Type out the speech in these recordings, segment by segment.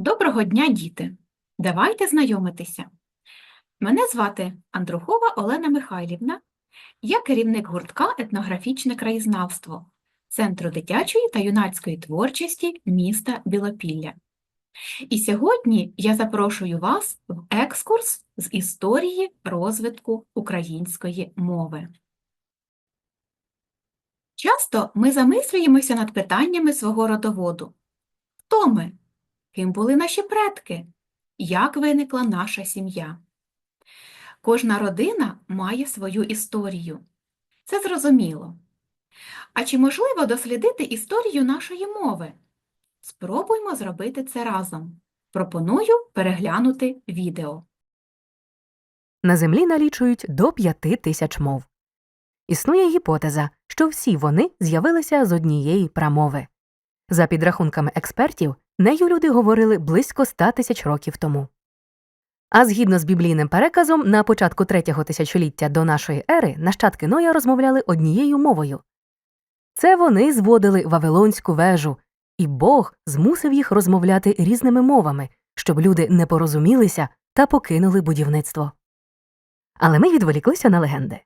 Доброго дня, діти! Давайте знайомитися. Мене звати Андрухова Олена Михайлівна. Я керівник гуртка етнографічне краєзнавство Центру дитячої та юнацької творчості міста Білопілля. І сьогодні я запрошую вас в екскурс з історії розвитку української мови. Часто ми замислюємося над питаннями свого родоводу. Хто ми? Ким були наші предки? Як виникла наша сім'я? Кожна родина має свою історію. Це зрозуміло. А чи можливо дослідити історію нашої мови? Спробуймо зробити це разом. Пропоную переглянути відео. На землі налічують до п'яти тисяч мов. Існує гіпотеза, що всі вони з'явилися з однієї прамови. За підрахунками експертів, нею люди говорили близько ста тисяч років тому. А згідно з біблійним переказом, на початку третього тисячоліття до нашої ери нащадки Ноя розмовляли однією мовою. Це вони зводили Вавилонську вежу, і Бог змусив їх розмовляти різними мовами, щоб люди не порозумілися та покинули будівництво. Але ми відволіклися на легенди.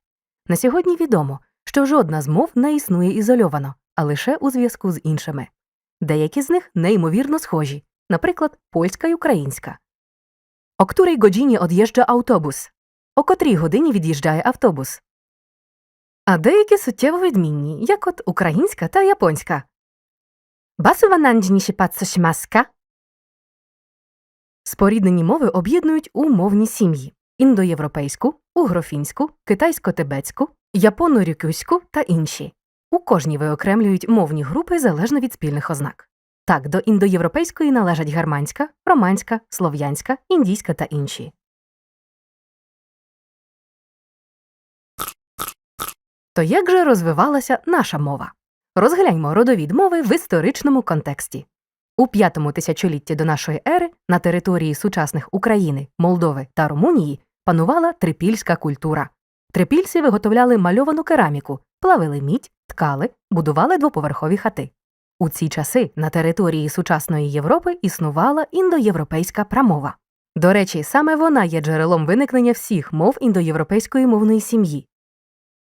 На сьогодні відомо, що жодна з мов не існує ізольовано, а лише у зв'язку з іншими. Деякі з них неймовірно схожі, наприклад, польська й українська. О której godzinie odjeżdża автобус? О котрій годині від'їжджає автобус? А деякі суттєво відмінні, як от українська та японська. Пацошмаска? Споріднені мови об'єднують у мовні сім'ї індоєвропейську, угрофінську, китайсько-тибетську, японо-рюкюську та інші. У кожній виокремлюють мовні групи залежно від спільних ознак. Так, до індоєвропейської належать германська, романська, слов'янська, індійська та інші. То як же розвивалася наша мова? Розгляньмо родовід мови в історичному контексті. У п'ятому тисячолітті до нашої ери на території сучасних України, Молдови та Румунії панувала трипільська культура. Трипільці виготовляли мальовану кераміку, плавили мідь, ткали, будували двоповерхові хати. У ці часи на території сучасної Європи існувала індоєвропейська прамова. До речі, саме вона є джерелом виникнення всіх мов індоєвропейської мовної сім'ї.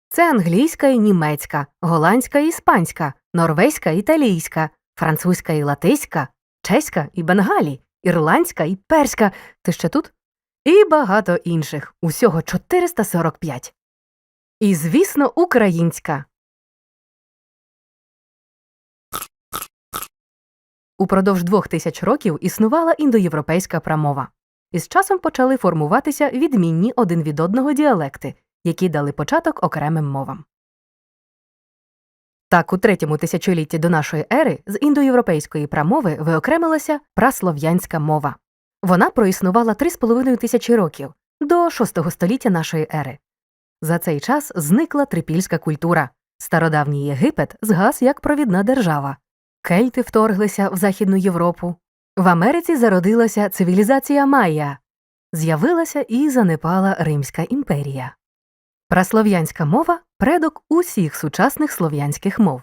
Це англійська і німецька, голландська і іспанська, норвезька і італійська, французька і латиська, чеська і бенгалі, ірландська і перська. Ти ще тут? І багато інших, усього 445. І, звісно, українська. Упродовж двох тисяч років існувала індоєвропейська прамова. Із часом почали формуватися відмінні один від одного діалекти, які дали початок окремим мовам. Так, у третьому тисячолітті до нашої ери з індоєвропейської прамови виокремилася праслов'янська мова. Вона проіснувала 3,5 тисячі років до VI століття нашої ери. За цей час зникла трипільська культура. Стародавній Єгипет згас як провідна держава. Кельти вторглися в Західну Європу. В Америці зародилася цивілізація Майя. З'явилася і занепала Римська імперія. Праслов'янська мова предок усіх сучасних слов'янських мов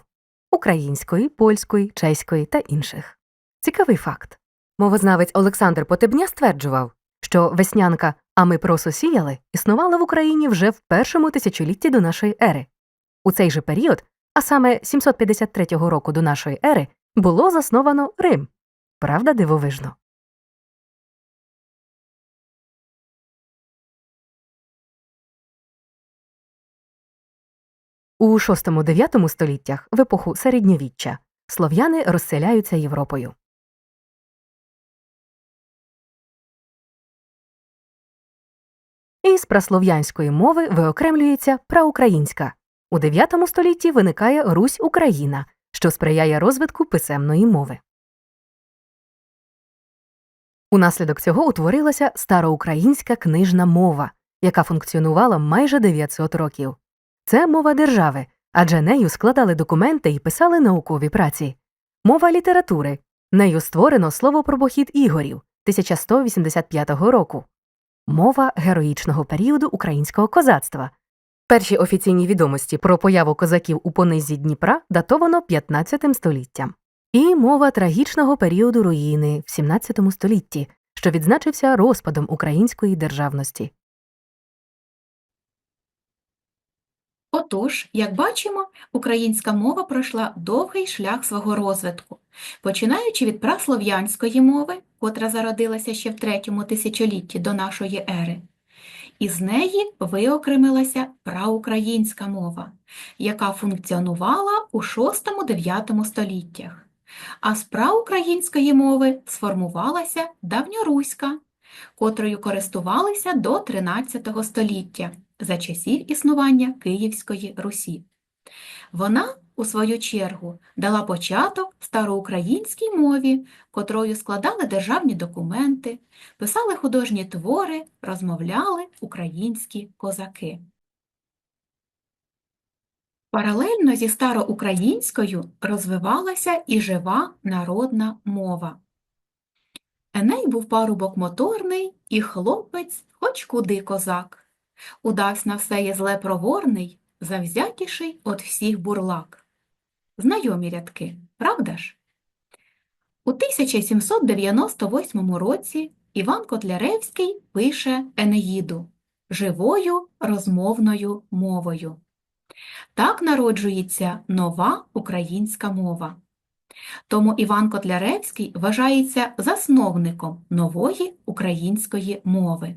української, польської, чеської та інших. Цікавий факт. Мовознавець Олександр Потебня стверджував, що веснянка А ми просо сіяли існувала в Україні вже в першому тисячолітті до нашої ери. У цей же період, а саме 753 року до нашої ери, було засновано Рим. Правда, дивовижно. У VI-IX століттях, в епоху середньовіччя, слов'яни розселяються Європою. Із праслов'янської мови виокремлюється праукраїнська. У IX столітті виникає Русь Україна, що сприяє розвитку писемної мови. Унаслідок цього утворилася староукраїнська книжна мова, яка функціонувала майже 900 років. Це мова держави, адже нею складали документи і писали наукові праці. Мова літератури. Нею створено слово про похід ігорів 1185 року. Мова героїчного періоду українського козацтва. Перші офіційні відомості про появу козаків у понизі Дніпра датовано 15 століттям. і мова трагічного періоду руїни в XVII столітті, що відзначився розпадом української державності. Отож, як бачимо, українська мова пройшла довгий шлях свого розвитку, починаючи від праслов'янської мови, котра зародилася ще в третьому тисячолітті до нашої ери. Із неї виокремилася праукраїнська мова, яка функціонувала у VI-IX століттях. А з праукраїнської мови сформувалася давньоруська, котрою користувалися до XIII століття за часів існування Київської Русі. Вона, у свою чергу, дала початок староукраїнській мові, котрою складали державні документи, писали художні твори, розмовляли українські козаки. Паралельно зі староукраїнською розвивалася і жива народна мова. Еней був парубок моторний, і хлопець хоч куди козак. Удавсь на все є зле проворний, завзятіший от всіх бурлак. Знайомі рядки, правда ж? У 1798 році Іван Котляревський пише Енеїду живою розмовною мовою. Так народжується нова українська мова. Тому Іван Котляревський вважається засновником нової української мови.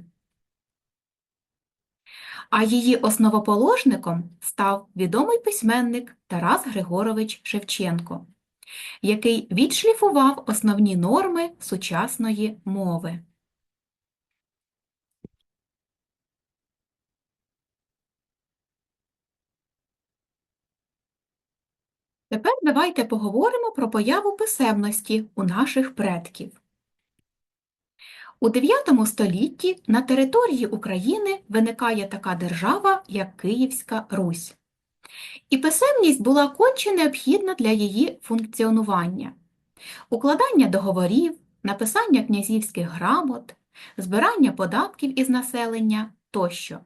А її основоположником став відомий письменник Тарас Григорович Шевченко, який відшліфував основні норми сучасної мови. Тепер давайте поговоримо про появу писемності у наших предків. У IX столітті на території України виникає така держава, як Київська Русь. І писемність була конче необхідна для її функціонування. Укладання договорів, написання князівських грамот, збирання податків із населення тощо.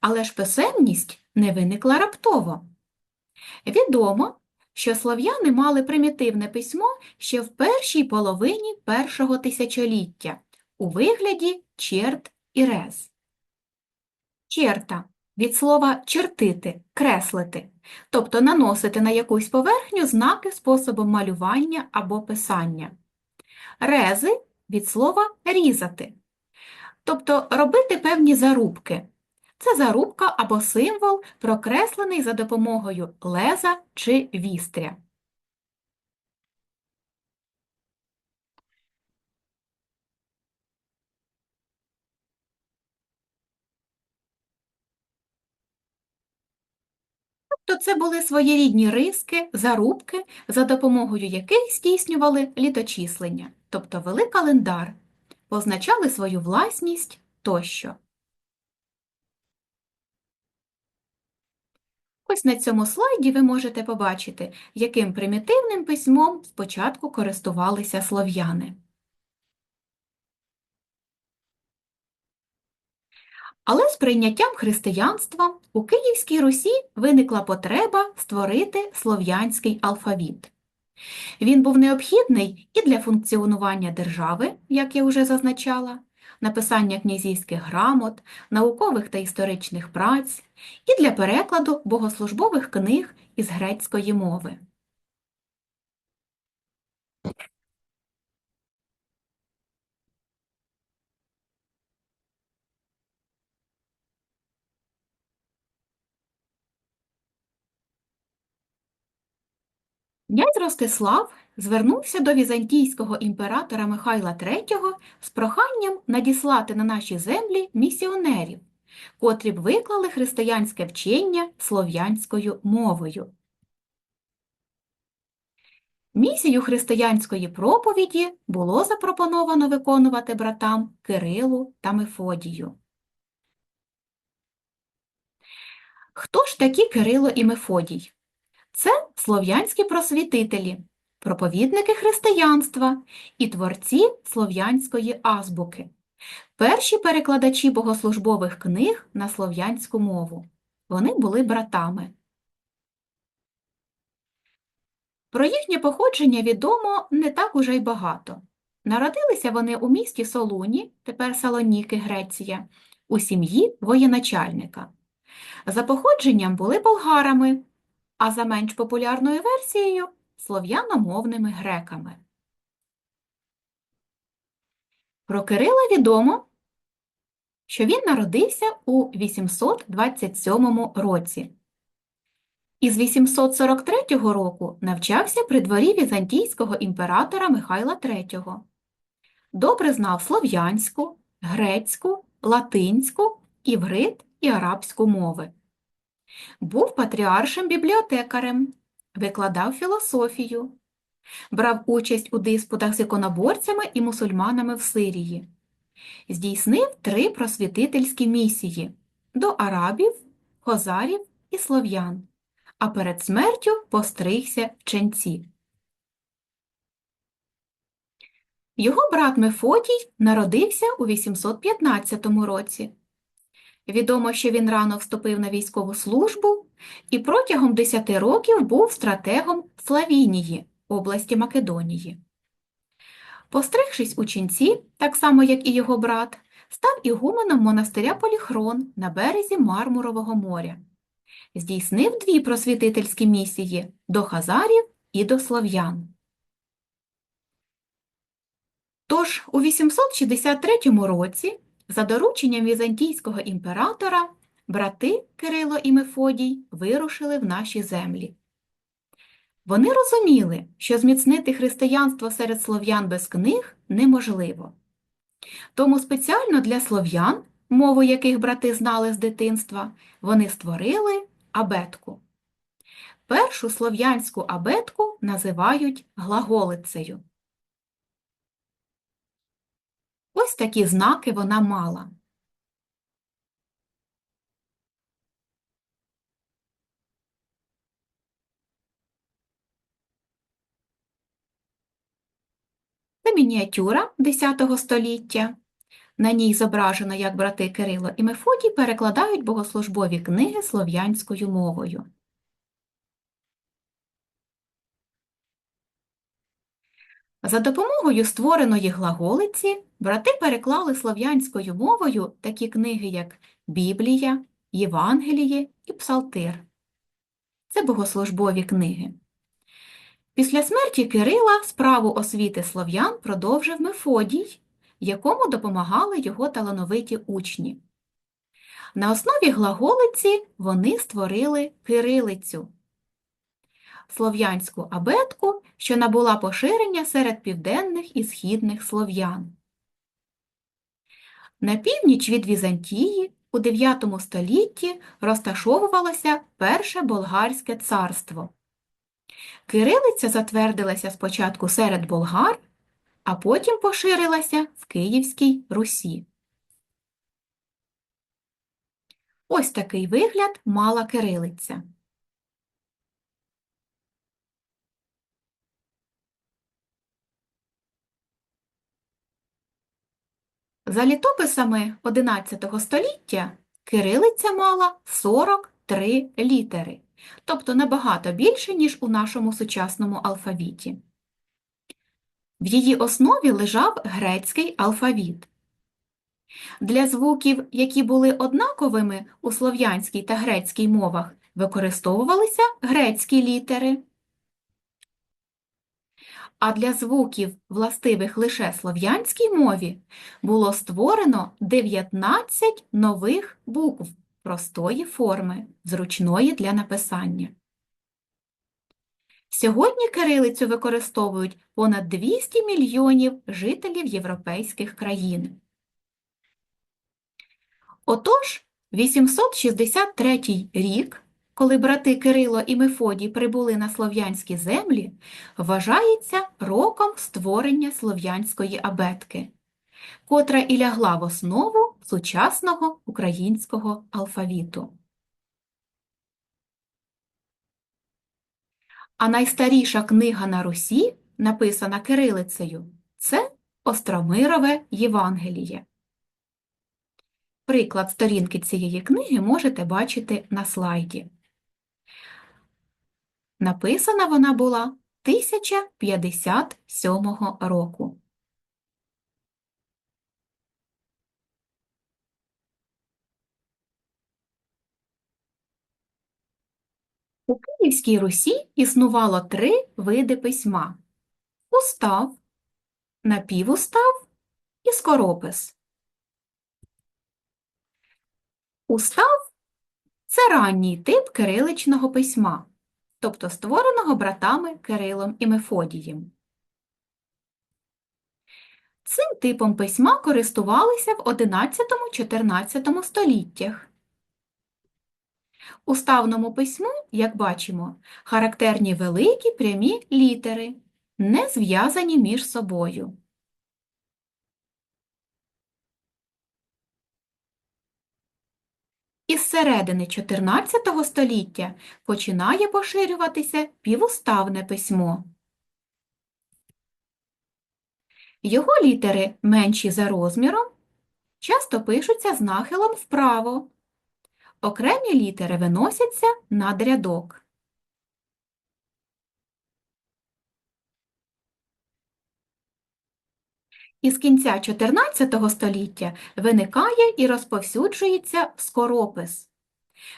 Але ж писемність не виникла раптово. Відомо, що слов'яни мали примітивне письмо ще в першій половині першого тисячоліття у вигляді черт і рез. Черта від слова чертити, креслити, тобто наносити на якусь поверхню знаки способом малювання або писання. Рези від слова різати, тобто робити певні зарубки. Це зарубка або символ, прокреслений за допомогою леза чи вістря. Тобто це були своєрідні риски, зарубки, за допомогою яких здійснювали літочислення, тобто вели календар, позначали свою власність тощо. Ось на цьому слайді ви можете побачити, яким примітивним письмом спочатку користувалися слов'яни. Але з прийняттям християнства у Київській Русі виникла потреба створити слов'янський алфавіт. Він був необхідний і для функціонування держави, як я вже зазначала, написання князівських грамот, наукових та історичних праць, і для перекладу богослужбових книг із грецької мови. Князь Ростислав звернувся до візантійського імператора Михайла III з проханням надіслати на наші землі місіонерів, котрі б виклали християнське вчення слов'янською мовою. Місію християнської проповіді було запропоновано виконувати братам Кирилу та Мефодію. Хто ж такі Кирило і Мефодій? Це слов'янські просвітителі, проповідники християнства і творці слов'янської азбуки, перші перекладачі богослужбових книг на слов'янську мову. Вони були братами. Про їхнє походження відомо не так уже й багато. Народилися вони у місті Солуні, тепер Салоніки, Греція, у сім'ї воєначальника. За походженням були болгарами, а за менш популярною версією слов'яномовними греками. Про Кирила відомо, що він народився у 827 році. Із 843 року навчався при дворі візантійського імператора Михайла III. Добре знав слов'янську, грецьку, латинську, іврит і арабську мови. Був патріаршим бібліотекарем, викладав філософію, брав участь у диспутах з іконоборцями і мусульманами в Сирії. Здійснив три просвітительські місії до арабів, хозарів і слов'ян, а перед смертю постригся в ченці. Його брат Мефодій народився у 815 році. Відомо, що він рано вступив на військову службу і протягом 10 років був стратегом Славінії, області Македонії. Постригшись у ченці, так само як і його брат, став ігуменом монастиря Поліхрон на березі Мармурового моря. Здійснив дві просвітительські місії до хазарів і до слов'ян. Тож у 863 році, за дорученням візантійського імператора, брати Кирило і Мефодій вирушили в наші землі. Вони розуміли, що зміцнити християнство серед слов'ян без книг неможливо. Тому спеціально для слов'ян, мову яких брати знали з дитинства, вони створили абетку. Першу слов'янську абетку називають глаголицею. Ось такі знаки вона мала. Це мініатюра X століття. На ній зображено, як брати Кирило і Мефодій перекладають богослужбові книги слов'янською мовою. За допомогою створеної глаголиці брати переклали слов'янською мовою такі книги, як Біблія, Євангеліє і Псалтир. Це богослужбові книги. Після смерті Кирила справу освіти слов'ян продовжив Мефодій, якому допомагали його талановиті учні. На основі глаголиці вони створили кирилицю слов'янську абетку, що набула поширення серед південних і східних слов'ян. На північ від Візантії у IX столітті розташовувалося Перше Болгарське царство. Кирилиця затвердилася спочатку серед болгар, а потім поширилася в Київській Русі. Ось такий вигляд мала кирилиця. За літописами XI століття кирилиця мала 43 літери, тобто набагато більше, ніж у нашому сучасному алфавіті. В її основі лежав грецький алфавіт. Для звуків, які були однаковими у слов'янській та грецькій мовах, використовувалися грецькі літери. А для звуків, властивих лише слов'янській мові, було створено 19 нових букв простої форми, зручної для написання. Сьогодні кирилицю використовують понад 200 мільйонів жителів європейських країн. Отож, 863 рік, коли брати Кирило і Мефодій прибули на слов'янські землі, вважається роком створення слов'янської абетки, котра і лягла в основу сучасного українського алфавіту. А найстаріша книга на Русі, написана кирилицею, це Остромирове Євангеліє. Приклад сторінки цієї книги можете бачити на слайді. Написана вона була 1057 року. У Київській Русі існувало три види письма – устав, напівустав і скоропис. Устав – це ранній тип кириличного письма, тобто створеного братами Кирилом і Мефодієм. Цим типом письма користувалися в 11-14 століттях. Уставному письму, як бачимо, характерні великі прямі літери, не зв'язані між собою. Із середини 14 століття починає поширюватися півуставне письмо. Його літери менші за розміром, часто пишуться з нахилом вправо. Окремі літери виносяться над рядок. Із кінця 14 століття виникає і розповсюджується скоропис.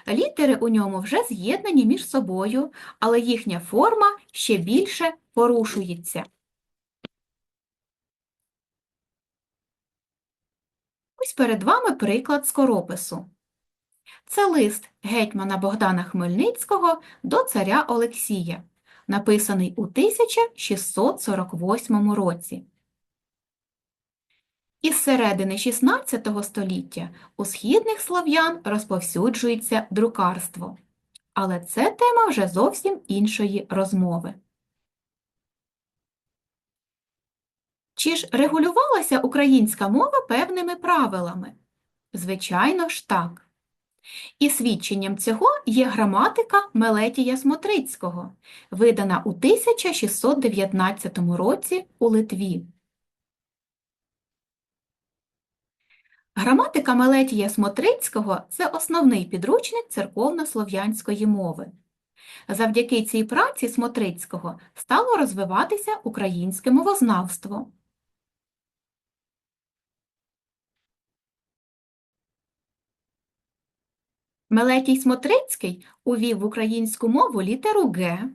Літери у ньому вже з'єднані між собою, але їхня форма ще більше порушується. Ось перед вами приклад скоропису. Це лист гетьмана Богдана Хмельницького до царя Олексія, написаний у 1648 році. Із середини XVI століття у східних слов'ян розповсюджується друкарство. Але це тема вже зовсім іншої розмови. Чи ж регулювалася українська мова певними правилами? Звичайно ж так. І свідченням цього є граматика Мелетія Смотрицького, видана у 1619 році у Литві. Граматика Мелетія Смотрицького – це основний підручник церковно-слов'янської мови. Завдяки цій праці Смотрицького стало розвиватися українське мовознавство. Мелетій Смотрицький увів в українську мову літеру Г,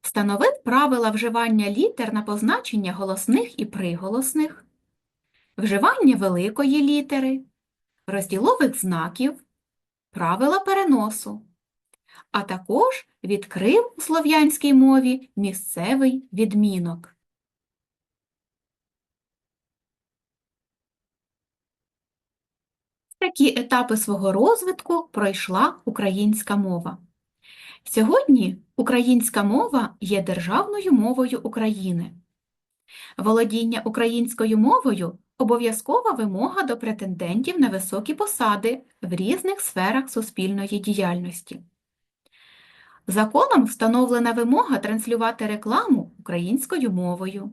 встановив правила вживання літер на позначення голосних і приголосних, вживання великої літери, розділових знаків, правила переносу, а також відкрив у слов'янській мові місцевий відмінок. Такі етапи свого розвитку пройшла українська мова. Сьогодні українська мова є державною мовою України. Володіння українською мовою обов'язкова вимога до претендентів на високі посади в різних сферах суспільної діяльності. Законом встановлена вимога транслювати рекламу українською мовою.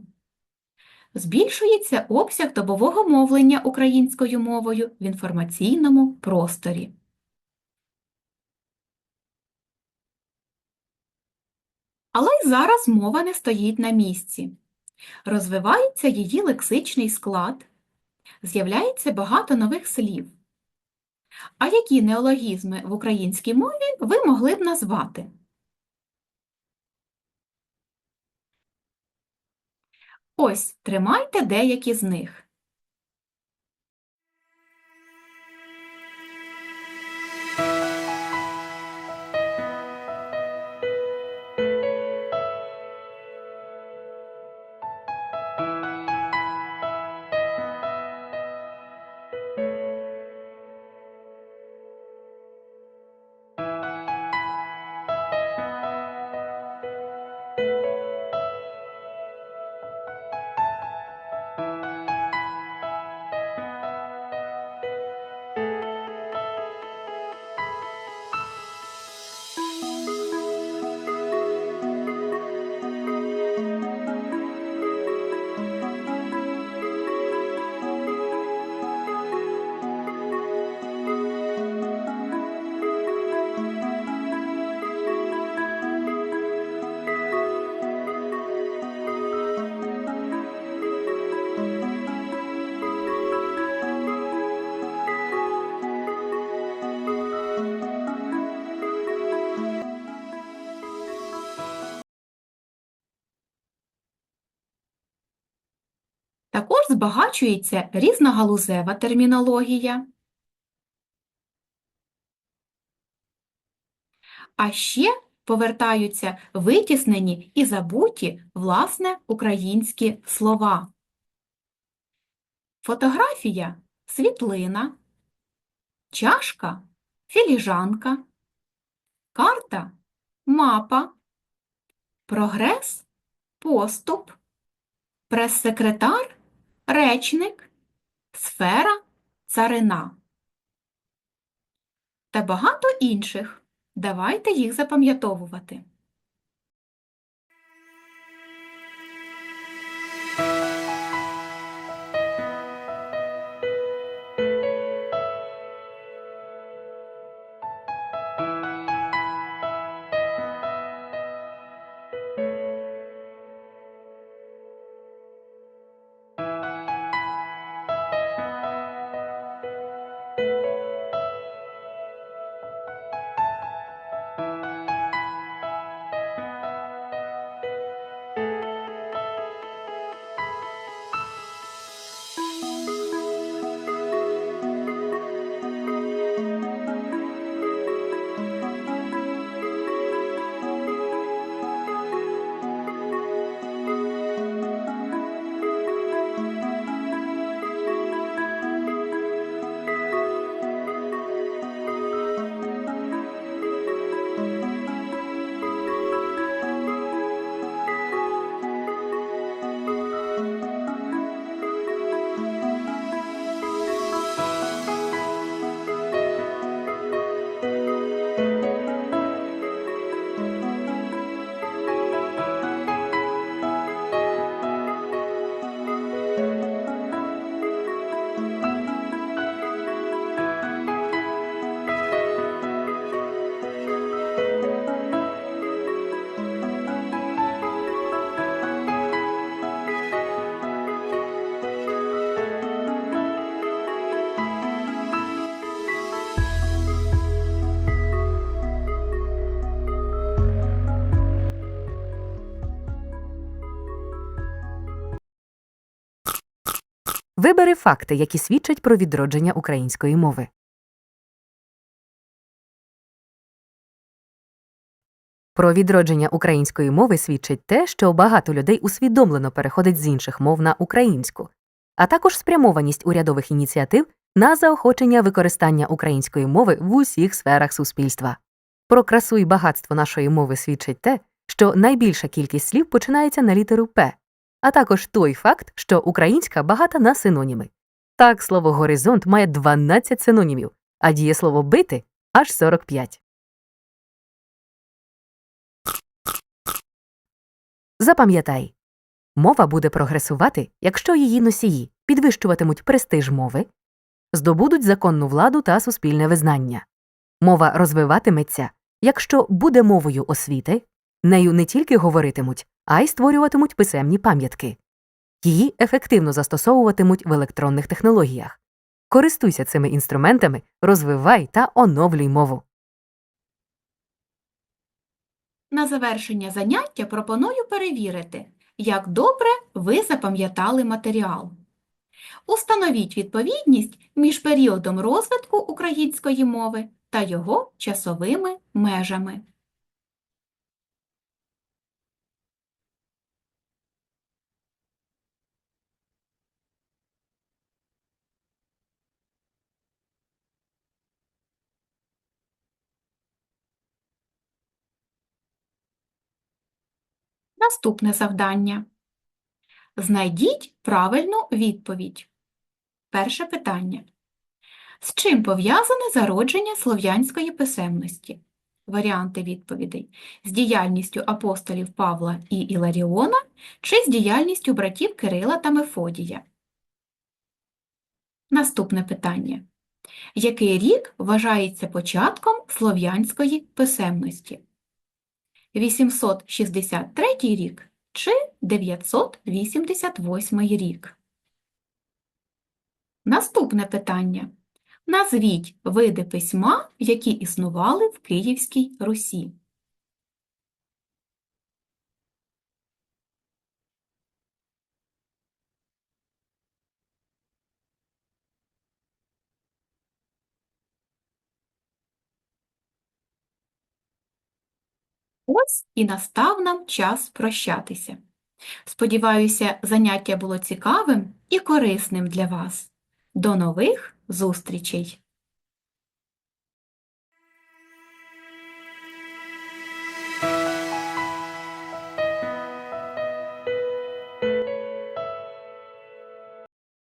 Збільшується обсяг добового мовлення українською мовою в інформаційному просторі. Але й зараз мова не стоїть на місці. Розвивається її лексичний склад, з'являється багато нових слів. А які неологізми в українській мові ви могли б назвати? Ось, тримайте деякі з них. Збагачується різногалузева термінологія. А ще повертаються витіснені і забуті, власне, українські слова. Фотографія – світлина, чашка – філіжанка, карта – мапа, прогрес – поступ, прес-секретар – речник, сфера – царина. Та багато інших. Давайте їх запам'ятовувати. Вибери факти, які свідчать про відродження української мови. Про відродження української мови свідчить те, що багато людей усвідомлено переходить з інших мов на українську, а також спрямованість урядових ініціатив на заохочення використання української мови в усіх сферах суспільства. Про красу і багатство нашої мови свідчить те, що найбільша кількість слів починається на літеру П, а також той факт, що українська багата на синоніми. Так, слово горизонт має 12 синонімів, а дієслово бити аж 45. Запам'ятай, мова буде прогресувати, якщо її носії підвищуватимуть престиж мови, здобудуть законну владу та суспільне визнання. Мова розвиватиметься, якщо буде мовою освіти, нею не тільки говоритимуть, а й створюватимуть писемні пам'ятки. Її ефективно застосовуватимуть в електронних технологіях. Користуйся цими інструментами, розвивай та оновлюй мову. На завершення заняття пропоную перевірити, як добре ви запам'ятали матеріал. Установіть відповідність між періодом розвитку української мови та його часовими межами. Наступне завдання. Знайдіть правильну відповідь. Перше питання. З чим пов'язане зародження слов'янської писемності? Варіанти відповідей. З діяльністю апостолів Павла і Іларіона чи з діяльністю братів Кирила та Мефодія? Наступне питання. Який рік вважається початком слов'янської писемності? 863 рік чи 988 рік? Наступне питання. Назвіть види письма, які існували в Київській Русі. Ось і настав нам час прощатися. Сподіваюся, заняття було цікавим і корисним для вас. До нових зустрічей!